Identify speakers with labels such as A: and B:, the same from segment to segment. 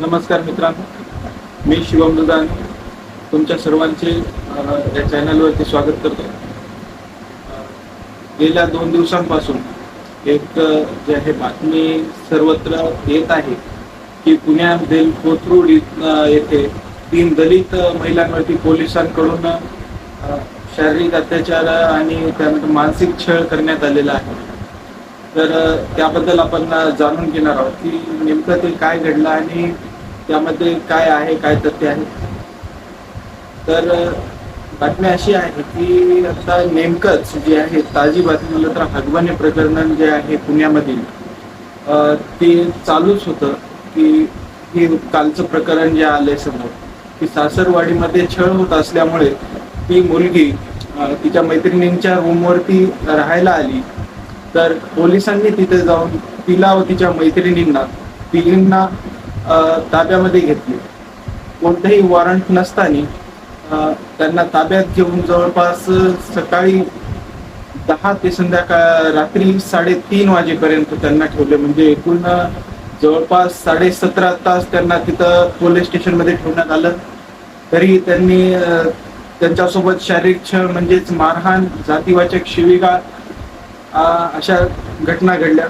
A: नमस्कार मित्रांनो. मी शिवम दुदान तुमच्या सर्वांचे या चॅनलवरती स्वागत करतो. गेल्या दोन दिवसांपासून एक जे आहे बातमी सर्वत्र येत आहे की पुण्यातील कोथरूड येथे तीन दलित महिलांवरती पोलिसांकडून शारीरिक अत्याचार आणि त्यानंतर मानसिक छळ करण्यात आलेला आहे. तर त्याबद्दल आपण जाणून घेणार आहोत की नेमकं ते काय घडलं आणि त्यामध्ये काय आहे काय तथ्य आहे? तर बातमी अशी आहे की आता नेमकंच जे आहे ताजी बातमी म्हणलं तर हगवाने प्रकरण जे आहे पुण्यामधील ते चालूच होतं की हे कालचं प्रकरण जे आलंय समोर की सासरवाडीमध्ये छळ होत असल्यामुळे ती मुलगी तिच्या मैत्रिणींच्या रूमवरती राहायला आली. तर पोलिसांनी तिथे जाऊन तिला व तिच्या मैत्रिणींना तिघींना ताब्यामध्ये घेतले. कोणतंही वॉरंट नसताना त्यांना ताब्यात घेऊन जवळपास सकाळी दहा ते संध्याकाळ रात्री साडेतीन वाजेपर्यंत त्यांना ठेवले. म्हणजे एकूण जवळपास साडे सतरा तास त्यांना तिथं पोलीस स्टेशनमध्ये ठेवण्यात आलं. तरी त्यांनी त्यांच्यासोबत शारीरिक छळ म्हणजेच मारहाण जातीवाचक शिवीगाळ अशा घटना घडल्या.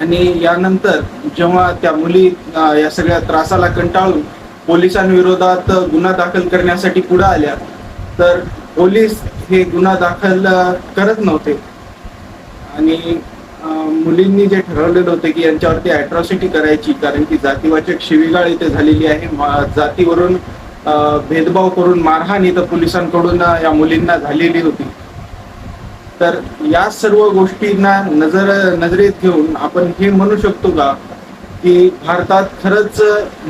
A: आणि यानंतर जेव्हा त्या मुली या सगळ्या त्रासाला कंटाळून पोलिसांविरोधात गुन्हा दाखल करण्यासाठी पुढे आल्या तर पोलीस हे गुन्हा दाखल करत नव्हते. आणि मुलींनी जे ठरवलेलं होतं की यांच्यावरती अॅट्रॉसिटी करायची कारण की जातीवाचक शिवीगाळ इथे झालेली आहे जातीवरून भेदभाव करून मारहाण इथं पोलिसांकडून या मुलींना झालेली होती. तर या सर्व गोष्टींना नजर नजरेत घेऊन आपण हे म्हणू शकतो का की भारतात खरंच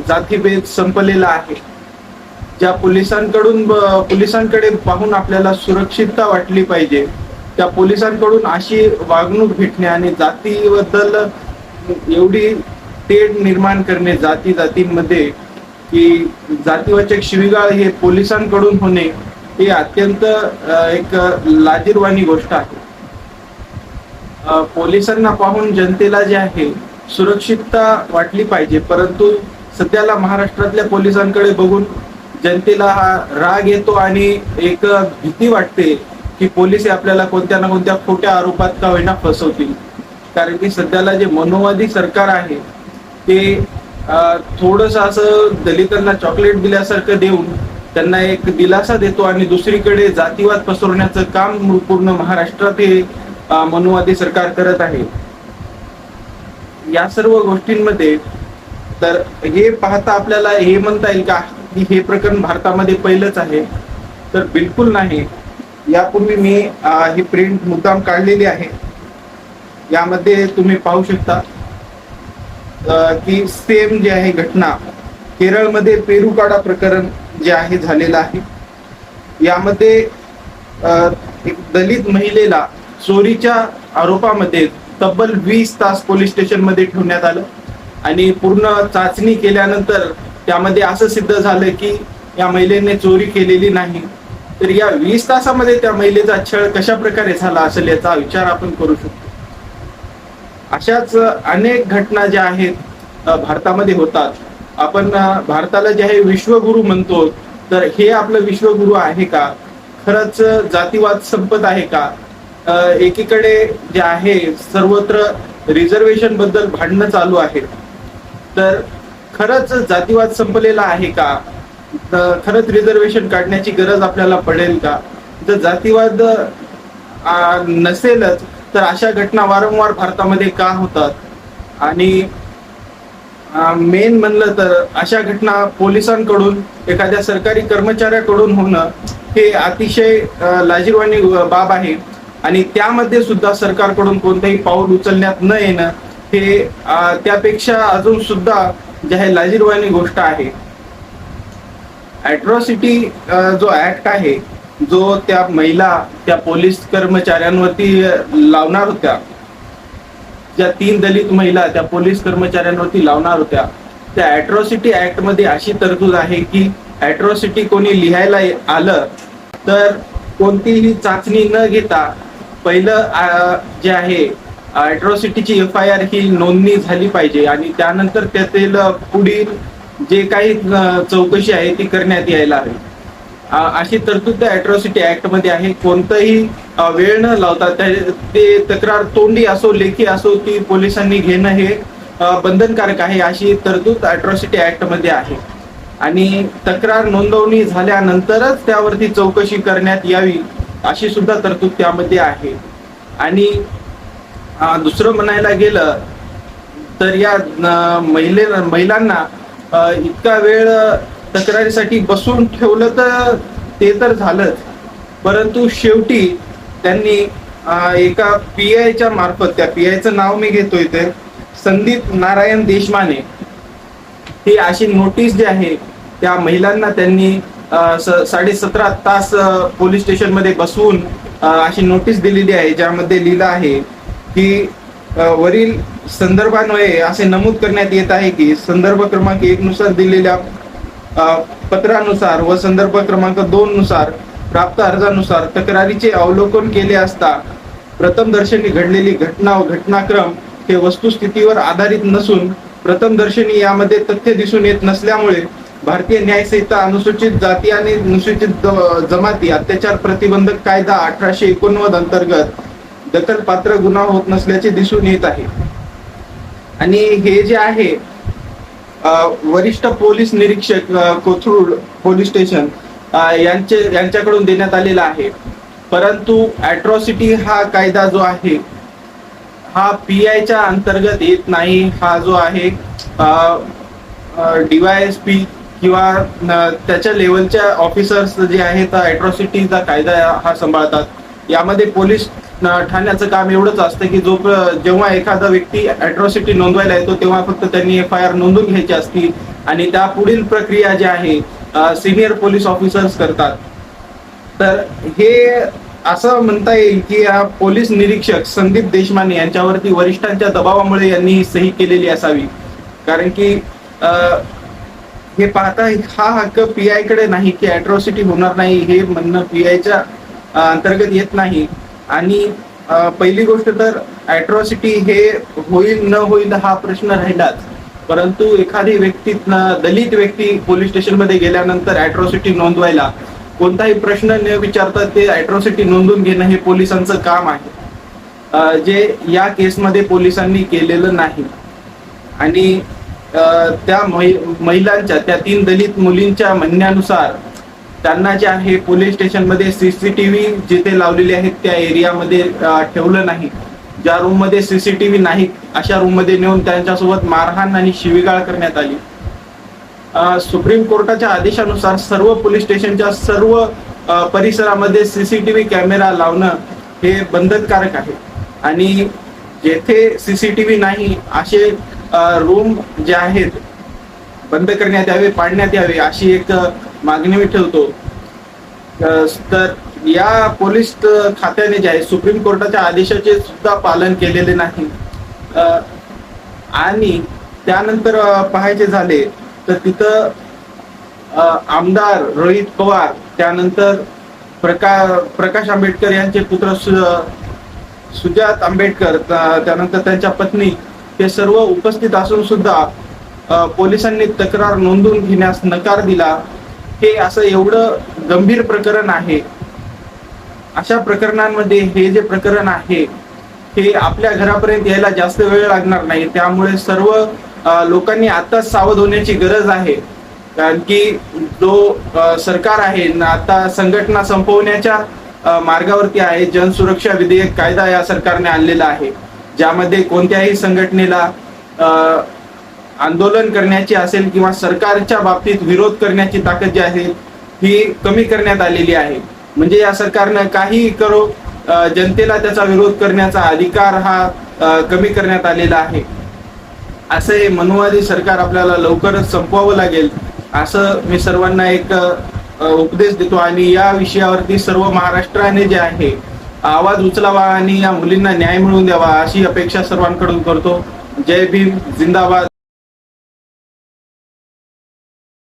A: जातीभेद संपलेला आहे. ज्या पोलिसांकडून पोलिसांकडे पाहून आपल्याला सुरक्षितता वाटली पाहिजे त्या पोलिसांकडून अशी वागणूक भेटणे आणि जातीबद्दल एवढी तेढ निर्माण करणे जाती जातींमध्ये की जातीवाचक शिवीगाळ हे पोलिसांकडून होणे ही अत्यंत एक लाजीरवाणी गोष्ट आहे. पोलिसांना पाहून जनतेला जे आहे सुरक्षितता वाटली पाहिजे. परंतु सध्याला महाराष्ट्रातल्या पोलिसांकडे बघून जनतेला हा राग येतो आणि एक भीती वाटते की पोलीस आपल्याला कोणत्या ना कोणत्या खोट्या आरोपात का होईना फसवतील. कारण की सध्याला जे मनोवादी सरकार आहे ते थोडस असं दलितांना चॉकलेट दिल्यासारखं देऊन त्यांना एक दिलासा देतो आणि दुसरीकडे जातीवाद पसरवण्याचं काम पूर्ण महाराष्ट्रात हे मनुवादी सरकार करत आहे. या सर्व गोष्टींमध्ये तर हे पाहता आपल्याला हे म्हणता येईल का की हे प्रकरण भारतामध्ये पहिलंच आहे? तर बिलकुल नाही. यापूर्वी मी हे ही प्रिंट मुद्दाम काढलेली आहे. यामध्ये तुम्ही पाहू शकता की सेम जे आहे घटना केरळमध्ये पेरुकाडा प्रकरण जे आहे झालेलं आहे. यामध्ये एक दलित महिलेला चोरीच्या आरोपामध्ये तब्बल वीस तास पोलीस स्टेशनमध्ये ठेवण्यात आलं आणि पूर्ण चाचणी केल्यानंतर त्यामध्ये असं सिद्ध झालं की या महिलेने चोरी केलेली नाही. तर या वीस तासामध्ये त्या महिलेचा छळ कशा प्रकारे झाला असेल याचा विचार आपण करू शकतो. अशाच अनेक घटना ज्या आहेत भारतामध्ये होतात. आपण भारताला जे आहे विश्वगुरु म्हणतो तर हे आपलं विश्वगुरु आहे का? खरंच जातीवाद संपत आहे का? एकीकडे जे आहे सर्वत्र रिझर्वेशनबद्दल भांडणं चालू आहेत. तर खरंच जातीवाद संपलेला आहे का? खरंच रिझर्वेशन काढण्याची गरज आपल्याला पडेल का? जर जातीवाद नसेलच तर अशा घटना वारंवार भारतामध्ये का होतात? आणि मेन म्हणलं तर अशा घटना पोलिसांकडून एखाद्या सरकारी कर्मचाऱ्याकडून होणं हे अतिशय लाजीरवाणी बाब आहे. आणि त्यामध्ये सुद्धा सरकारकडून कोणतंही पाऊल उचलण्यात न येणं हे त्यापेक्षा अजून सुद्धा जे आहे लाजीरवाणी गोष्ट आहे. अॅट्रॉसिटी जो ऍक्ट आहे जो त्या महिला त्या पोलीस कर्मचाऱ्यांवरती लावणार होत्या ज्या तीन दलित महिला त्या पोलीस कर्मचाऱ्यांवरती लावणार होत्या त्या अॅट्रॉसिटी ऍक्टमध्ये अशी तरतूद आहे की अॅट्रॉसिटी कोणी लिहायला आलं तर कोणतीही चाचणी न घेता पहिलं जे आहे अॅट्रॉसिटीची एफ आय आर ही नोंदणी झाली पाहिजे आणि त्यानंतर त्यातील पुढील जे काही चौकशी आहे ती करण्यात यायला हवी. अशी तरतूद त्या अॅट्रॉसिटी ऍक्टमध्ये आहे. कोणतंही वेळ न लावता त्या- ते तक्रार तोंडी असो लेखी असो ती पोलिसांनी घेणं हे बंधनकारक आहे अशी तरतूद अॅट्रॉसिटी ऍक्टमध्ये आहे. आणि तक्रार नोंदवणी झाल्यानंतरच त्यावरती चौकशी करण्यात यावी अशी सुद्धा तरतूद त्यामध्ये आहे. आणि दुसरं म्हणायला गेलं तर या महिले महिलांना इतका वेळ तक्रारीसाठी बसून ठेवलं तर ते तर झालंच. परंतु शेवटी त्यांनी एका पी आयच्या मार्फत त्या पी आयचं नाव मी घेतोय ते संदीप नारायण देशमाने. ही अशी नोटीस जी आहे त्या महिलांना त्यांनी साडेसतरा तास पोलीस स्टेशनमध्ये बसवून अशी नोटीस दिलेली आहे ज्यामध्ये लिहिलं आहे की वरील संदर्भान्वये असे नमूद करण्यात येत आहे की संदर्भ क्रमांक एक नुसार दिलेल्या पत्रानुसार व संदर्भ क्रमांक दोन नुसार प्राप्त अर्जानुसार तक्रारीचे अवलोकन केले असता प्रथम दर्शनी घडलेली घटना व घटनाक्रम हे वस्तुस्थितीवर आधारित नसून प्रथम दर्शनी यामध्ये तथ्य दिसून येत नसल्यामुळे भारतीय न्यायसंहिता अनुसूचित जाती आणि अनुसूचित जमाती अत्याचार प्रतिबंधक कायदा अठराशे एकोणनव्वद अंतर्गत दखलपात्र गुन्हा होत नसल्याचे दिसून येत आहे. आणि हे जे आहे वरिष्ठ पोलीस निरीक्षक कोथरूड पोलीस स्टेशन यांचे यांच्याकडून देण्यात आलेला आहे. परंतु अॅट्रॉसिटी हा कायदा जो आहे हा पी आयच्या अंतर्गत येत नाही. हा जो आहे डीवायएसपी किंवा त्याच्या लेवलच्या ऑफिसर्स जे आहेत अॅट्रॉसिटीचा कायदा हा सांभाळतात. यामध्ये पोलीस ठाण्याचं काम एवढंच असतं की जो जेव्हा एखादा व्यक्ती अॅट्रॉसिटी नोंदवायला येतो तेव्हा फक्त त्यांनी एफ आय आर नोंदून घ्यायची असती आणि त्या पुढील प्रक्रिया जी आहे सिनियर पोलीस ऑफिसर्स करतात. तर हे असं म्हणता येईल की या पोलीस निरीक्षक संदीप देशमाने यांच्यावरती वरिष्ठांच्या दबावामुळे यांनी सही केलेली असावी. कारण की हे पाहता हा हक्क पी आयकडे नाही की अॅट्रॉसिटी होणार नाही हे म्हणणं पी आयच्या अंतर्गत येत नाही. आणि पहिली गोष्ट तर अॅट्रॉसिटी हे होईल न होईल हा प्रश्न राहिलाच. परंतु एखादी व्यक्ती दलित व्यक्ती पोलीस स्टेशनमध्ये गेल्यानंतर अॅट्रॉसिटी नोंदवायला कोणताही प्रश्न न विचारता ते अॅट्रॉसिटी नोंदवून घेणं हे पोलिसांचं काम आहे. जे या केसमध्ये पोलिसांनी केलेलं नाही. आणि त्या महि- महिलांच्या त्या तीन दलित मुलींच्या म्हणण्यानुसार त्यांना जे आहे पोलीस स्टेशनमध्ये सीसीटीव्ही जिथे लावलेले आहेत त्या एरियामध्ये ठेवलं नाही. ज्या रूममध्ये सीसीटीव्ही नाही अशा रूममध्ये नेऊन त्यांच्यासोबत मारहाण आणि शिवीगाळ करण्यात आली. सुप्रीम कोर्टाच्या आदेशानुसार सर्व पोलीस स्टेशनच्या सर्व परिसरामध्ये सीसीटीव्ही कॅमेरा लावणं हे बंधनकारक आहे. आणि जेथे सीसीटीव्ही नाही असे रूम जे आहेत बंद करण्यात यावे पाडण्यात यावे अशी एक मागणी मी ठेवतो. तर या पोलीस खात्याने जे आहे सुप्रीम कोर्टाच्या आदेशाचे सुद्धा पालन केलेले नाही. आणि त्यानंतर पाहायचे झाले तर तिथं आमदार रोहित पवार त्यानंतर प्रका प्रकाश आंबेडकर यांचे पुत्र सु- सुजात आंबेडकर त्यानंतर त्यांच्या पत्नी हे सर्व उपस्थित असून सुद्धा पोलिसांनी तक्रार नोंदवून घेण्यास नकार दिला. हे असं एवढं गंभीर प्रकरण आहे. अशा प्रकरणांमध्ये हे जे प्रकरण आहे हे आपल्या घरापर्यंत यायला जास्त वेळ लागणार नाही. त्यामुळे सर्व लोकांनी आताच सावध होण्याची गरज आहे. कारण की जो सरकार आहे आता संघटना संपवण्याच्या मार्गावरती आहे जनसुरक्षा विधेयक कायदा या सरकारने आणलेला आहे. ज्यामध्ये कोणत्याही संघटनेला आंदोलन करण्याची असेल किंवा सरकारच्या बाबतीत विरोध करण्याची ताकद जी आहे ही कमी करण्यात आलेली आहे. म्हणजे या सरकारनं काही करो जनतेला त्याचा विरोध करण्याचा अधिकार हा कमी करण्यात आलेला आहे. असं हे मनुवादी सरकार आपल्याला लवकरच संपवावं लागेल असं मी सर्वांना एक उपदेश देतो. आणि या विषयावरती सर्व महाराष्ट्राने जे आहे आवाज उचलावा आणि या मुलींना न्याय मिळवून द्यावा अशी अपेक्षा सर्वांकडून करतो. जय भीम जिंदाबाद.